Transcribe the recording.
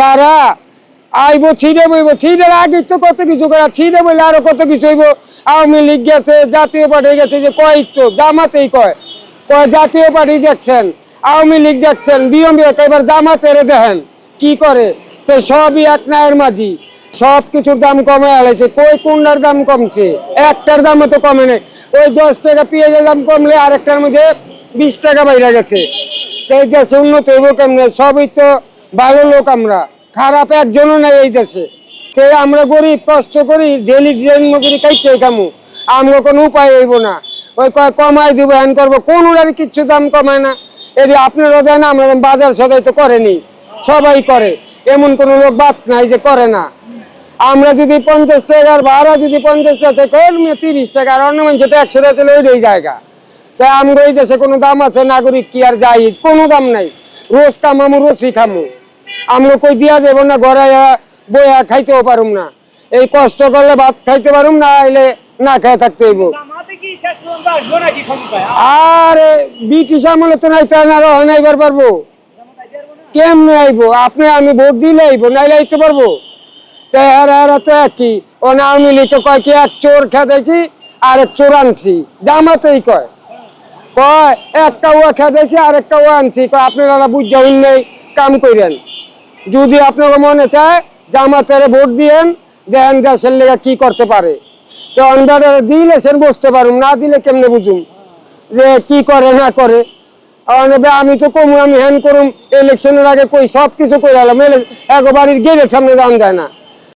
যারা আইবো, ছিঁড়ে বইব ছিঁড়ের আগে তো কত কিছু করা, ছিঁড়ে বইলে আরও কত কিছু হইব। আওয়ামী লীগ গেছে, জাতীয় পার্টি গেছে, যে কয় তো, জামাতেই কয়। কয় জাতীয় পার্টি দেখছেন, আওয়ামী লীগ দেখছেন বিএমপি এবার জামাতের দেখেন, কি করে? তো সবই এক নায়ের মাঝি। সব কিছুর দাম কমে আলাইছে। কই কোনটার দাম কমছে? একটার দামও তো কমে নেই। ওই দশ টাকা পেঁয়াজের দাম কমলে আরেকটার মধ্যে বিশ টাকা বাইরে গেছে। তো এই দেশে উন্নত হইব কেমনে? সবই তো ভালো লোক আমরা। খারাপ একজনও নাই এই দেশে। তো আমরা গরিব, কষ্ট করি, ডেলি জন্ম করি খাইছে কামু আমরা কোনো উপায় হইব না। ওই কয় কমাই দিব, হ্যান করব। কোন কিচ্ছু দাম কমায় না। এটি আপনারা না, আমরা বাজার সদাই তো করেনি। সবাই করে। এমন কোনো লোক বাদ নাই যে করে না। আমরা যদি পঞ্চাশ টাকার ভাড়া যদি পঞ্চাশ টাকা তিরিশ টাকা, আর অন্য মানুষ তো একশো টাকা চলে ওই জায়গা তাই আমরা এই দেশে কোনো দাম আছে? নাগরিক কি আর যাই? কোনো দাম নাই। রোজ কামামু, রোজই খামু। আমরা কই দিয়া দেব না ঘরে বইয়া খাইতেও পারুম না। এই কষ্ট করলে ভাত খাইতে পারুম না এলে না খাই থাকতে হইব। আর ব্রিটিশ আমলে তো নাই তাই না পারব। কেমনে আইবো? আপনি আমি ভোট দিলে আইবো নাইলে আইতে পারব? তো এরা এরা তো একই ও না আমি লিখে কয় কি এক চোর খেতেছি আর এক চোর আনছি। জামাতেই কয়। কয় একটা ওয়া খেতেছি আর একটা ওয়া আনছি। কয় আপনারা বুঝতে নেই কাম করেন যদি আপনাকে মনে চায় জামাতের ভোট দিয়েন দেখেন দেশের লেগে কি করতে পারে? তো দিলে সেন বুঝতে পারুম, না দিলে কেমনে বুঝুম? যে কি করে, না করে? আমি তো কমু, আমি হ্যান করুম ইলেকশনের আগে কই সব কিছু করে এলাম বাড়ির গেটের সামনে দাম যায় না।